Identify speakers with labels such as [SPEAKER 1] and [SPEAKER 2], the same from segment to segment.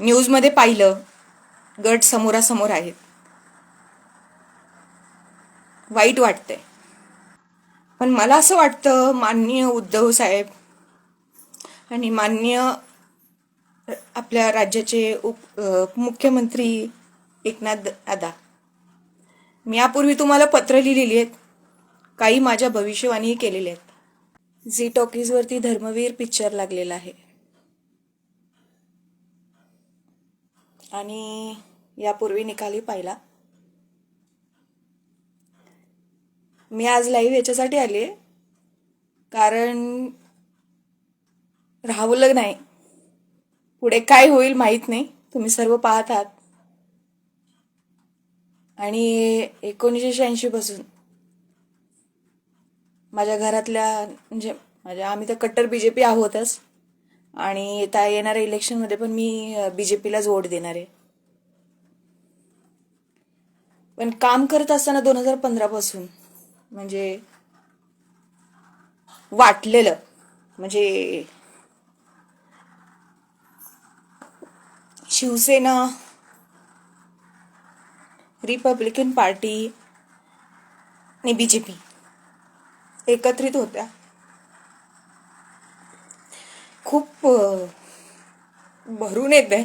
[SPEAKER 1] न्यूजमध्ये पाहिलं गट समोरासमोर आहेत. वाईट वाटतंय. पण मला असं वाटतं माननीय उद्धव साहेब आणि माननीय आपल्या राज्याचे उप मुख्यमंत्री एकनाथ दादा मी यापूर्वी तुम्हाला पत्र लिहिलेली आहेत. काही माझ्या भविष्यवाणीही केलेल्या आहेत. झी टॉकीजवरती धर्मवीर पिक्चर लागलेला आहे. आणि यापूर्वी निकाली पाहिला. मी आज लाईव्ह याच्यासाठी आले कारण राहवलं नाही पुढे काय होईल माहीत नाही. तुम्ही सर्व पाहत आहात आणि एकोणीसशे शहाऐंशी पासून माझ्या घरातल्या म्हणजे माझ्या आम्ही तर कट्टर बी जे पी आहोतच. आणि येता येणाऱ्या इलेक्शनमध्ये पण मी बी जे पीलाच वोट देणार आहे. पण काम करत असताना दोन हजार पंधरापासून म्हणजे वाटलेलं म्हणजे शिवसेना रिपब्लिकन पार्टी आणि बी जे पी एकत्रित होत्या. खूप भरून येते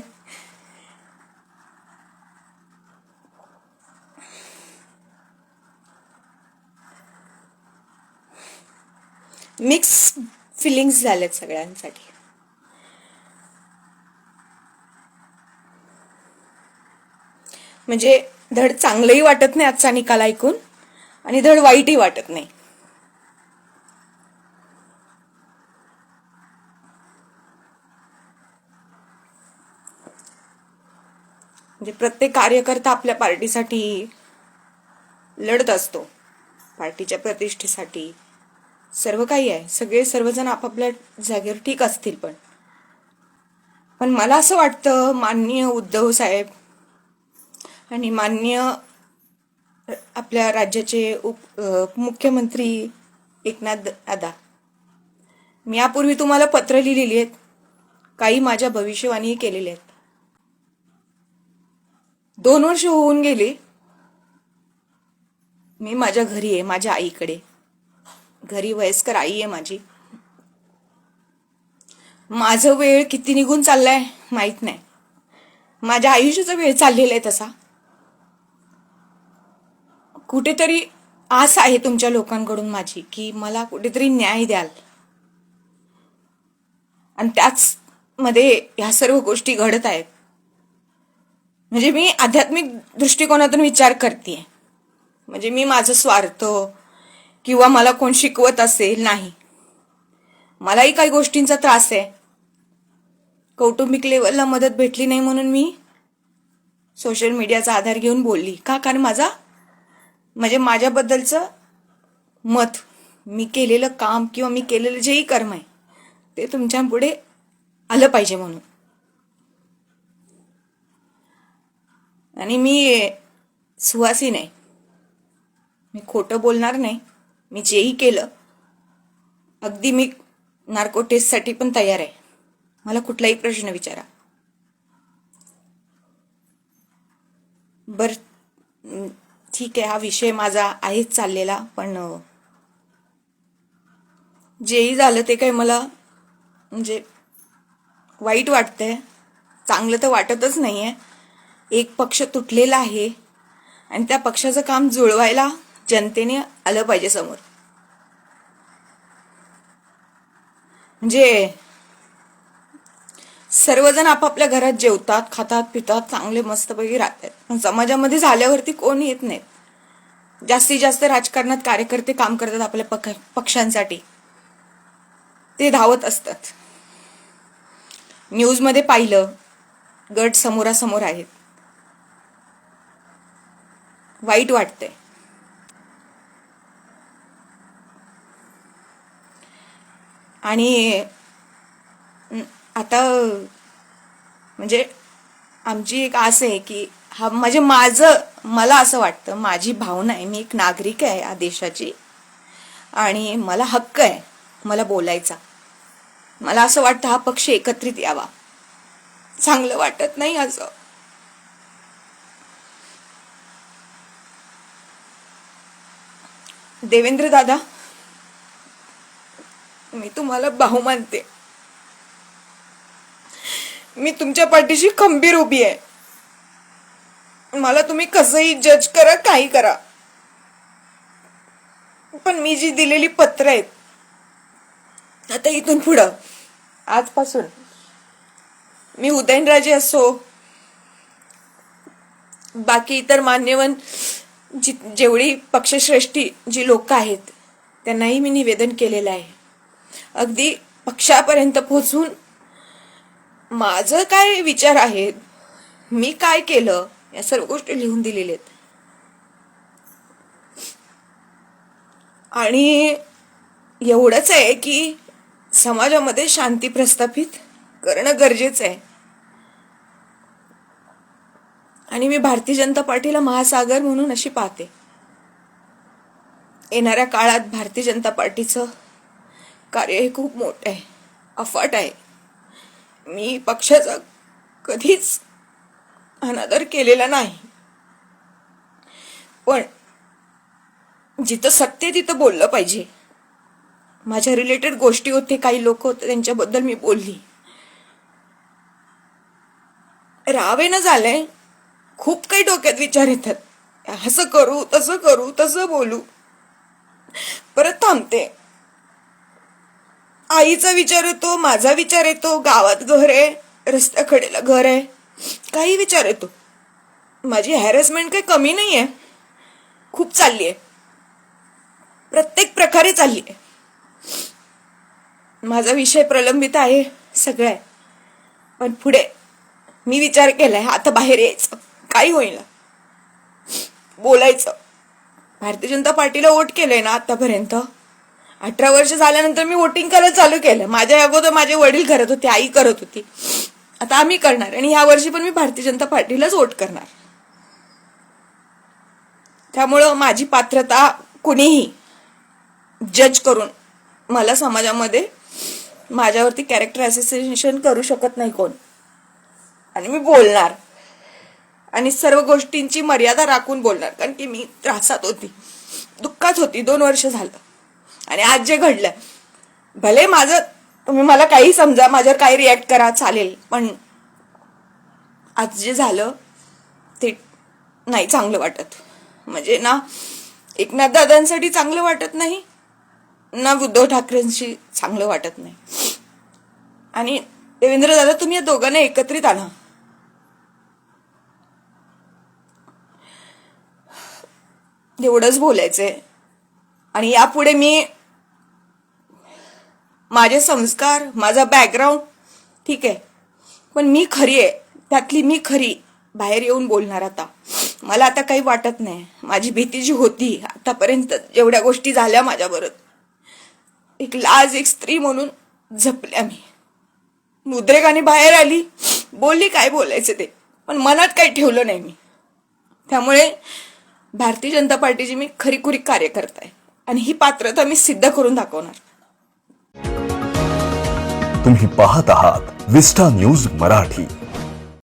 [SPEAKER 1] मिक्स फिलिंग्स झाल्यात सगळ्यांसाठी. म्हणजे धड चांगलंही वाटत नाही आजचा निकाल ऐकून आणि धड वाईटही वाटत नाही. म्हणजे प्रत्येक कार्यकर्ता आपल्या पार्टीसाठी लढत असतो. पार्टीच्या प्रतिष्ठेसाठी. सर्व काही आहे. सगळे सर्वजण आपापल्या जागेवर ठीक असतील पण. पण मला असं वाटतं माननीय उद्धव साहेब आणि माननीय आपल्या राज्याचे उप मुख्यमंत्री एकनाथ दादा. मी यापूर्वी तुम्हाला पत्र लिहिलेली आहेत. काही माझ्या भविष्यवाणीही केलेल्या आहेत. दोन वर्ष होऊन गेली. मी माझ्या घरी आहे माझ्या आईकडे. घरी वयस्कर आई आहे माझी. माझं वेळ किती निघून चाललाय माहीत नाही. माझ्या आयुष्याचा वेळ चाललेला आहे तसा. कुठेतरी आस आहे तुमच्या लोकांकडून माझी की मला कुठेतरी न्याय द्याल. आणि त्याच मध्ये ह्या सर्व गोष्टी घडत आहेत. म्हणजे मी आध्यात्मिक दृष्टिकोनातून विचार करते म्हणजे मी माझं स्वार्थ किंवा मला कोण शिकवत असेल नाही. मलाही काही गोष्टींचा त्रास आहे. कौटुंबिक लेवलला मदत भेटली नाही म्हणून मी सोशल मीडियाचा आधार घेऊन बोलली. का? कारण माझा म्हणजे माझ्याबद्दलचं मत मी केलेलं काम किंवा मी केलेलं जेही कर्म आहे ते तुमच्यापुढे आलं पाहिजे म्हणून. आणि मी सुहासी नाही. मी खोटं बोलणार नाही. मी जेही केलं अगदी मी नार्को टेस्टसाठी पण तयार आहे. मला कुठलाही प्रश्न विचारा. बर ठीक आहे हा विषय माझा आहेच चाललेला पण जेही झालं ते काही मला म्हणजे वाईट वाटतंय. चांगलं तर वाटतच नाही आहे एक पक्ष तुटलेला आहे आणि त्या पक्षाचं काम जुळवायला जनतेने आलं पाहिजे समोर. म्हणजे सर्वजण आपापल्या घरात जेवतात खातात पितात चांगले मस्तपैकी राहतात. पण समाजामध्ये झाल्यावरती कोण येत नाहीत. जास्तीत जास्त राजकारणात कार्यकर्ते काम करतात आपल्या पक पक्षांसाठी. ते धावत असतात. न्यूजमध्ये पाहिलं गट समोरासमोर आहेत. वाईट वाटतंय. आणि आता म्हणजे आमची एक आस आहे की हा म्हणजे माझं मला असं वाटतं माझी भावना आहे मी एक नागरिक आहे या देशाची. आणि मला हक्क आहे मला बोलायचा. मला असं वाटतं हा पक्ष एकत्रित यावा. चांगलं वाटत नाही असं. देवेंद्र दादा मी तुम्हाला भाऊ मानते. मी तुमच्या पाठीशी खंबीर उभी आहे. मला तुम्ही कसंही जज करा काही करा. पण मी जी दिलेली पत्र आहेत आता इथून पुढं आजपासून मी उदयनराजे असो बाकी इतर मान्यवन जी जेवढी पक्षश्रेष्ठी जी लोक आहेत त्यांनाही मी निवेदन केलेलं आहे. अगदी पक्षापर्यंत पोहोचून माझं काय विचार आहेत मी काय केलं या सर्व गोष्टी लिहून दिलेल्या आहेत. आणि एवढंच आहे की समाजामध्ये शांती प्रस्थापित करणं गरजेचं आहे. आणि मी भारतीय जनता पार्टीला महासागर म्हणून अशी पाहते. येणाऱ्या काळात भारतीय जनता पार्टीचं कार्य हे खूप मोठं आहे अफाट आहे. मी पक्षाचा कधीच अनादर केलेला नाही. पण जिथं सत्य तिथं बोललं पाहिजे. माझ्या रिलेटेड गोष्टी होते काही लोक होते त्यांच्याबद्दल मी बोलली. रावेनं झालंय खूप काही डोक्यात विचार येतात. असं करू तसं करू तसं बोलू. परत थांबते. आईचा विचार येतो माझा विचार येतो गावात घर आहे रस्त्याकडेला घर आहे काही विचार येतो. माझी हॅरेसमेंट काही कमी नाही आहे. खूप चालली आहे. प्रत्येक प्रकारे चालली आहे. माझा विषय प्रलंबित आहे सगळं आहे. पण पुढे मी विचार केलाय आता बाहेर यायचं. काही होईल बोलायचं. भारतीय जनता पार्टीला वोट केलंय ना आतापर्यंत. अठरा वर्ष झाल्यानंतर मी वोटिंग करायला चालू केलं. माझ्या अगोदर माझे वडील करत होते आई करत होती. आता आम्ही करणार आणि ह्या वर्षी पण मी भारतीय जनता पार्टीलाच वोट करणार. त्यामुळं माझी पात्रता कुणीही जज करून मला समाजामध्ये माझ्यावरती कॅरेक्टर असोसिएशन करू शकत नाही कोण. आणि मी बोलणार. आणि सर्व गोष्टींची मर्यादा राखून बोलणार कारण की मी त्रासात होती. दुःखात होती दोन वर्ष झालं. आणि आज जे घडलं भले माझं तुम्ही मला काही समजा माझ्यावर काही रिॲक्ट करा चालेल पण आज जे झालं ते नाही चांगलं वाटत. म्हणजे ना एकनाथ दादांसाठी चांगलं वाटत नाही ना उद्धव ठाकरेंशी चांगलं वाटत नाही. आणि देवेंद्र दादा तुम्ही या दोघांना एकत्रित आणा. एवढंच बोलायचंय. आणि यापुढे मी माझे संस्कार माझा बॅकग्राऊंड ठीक आहे. पण मी खरी आहे. त्यातली मी खरी. बाहेर येऊन बोलणार आता. मला आता काही वाटत नाही. माझी भीती जी होती आतापर्यंत जेवढ्या गोष्टी झाल्या माझ्याबरोबर. एक लाज एक स्त्री म्हणून झपल्या मी. मुद्रेकाने बाहेर आली. बोलली काय बोलायचं ते. पण मनात काही ठेवलं नाही मी. त्यामुळे भारतीय जनता पार्टीची मी खरीखुरी कार्यकर्ता आहे आणि ही पात्रता मी सिद्ध करून दाखवणार.
[SPEAKER 2] तुम्ही पाहत आहात विस्टा न्यूज मराठी.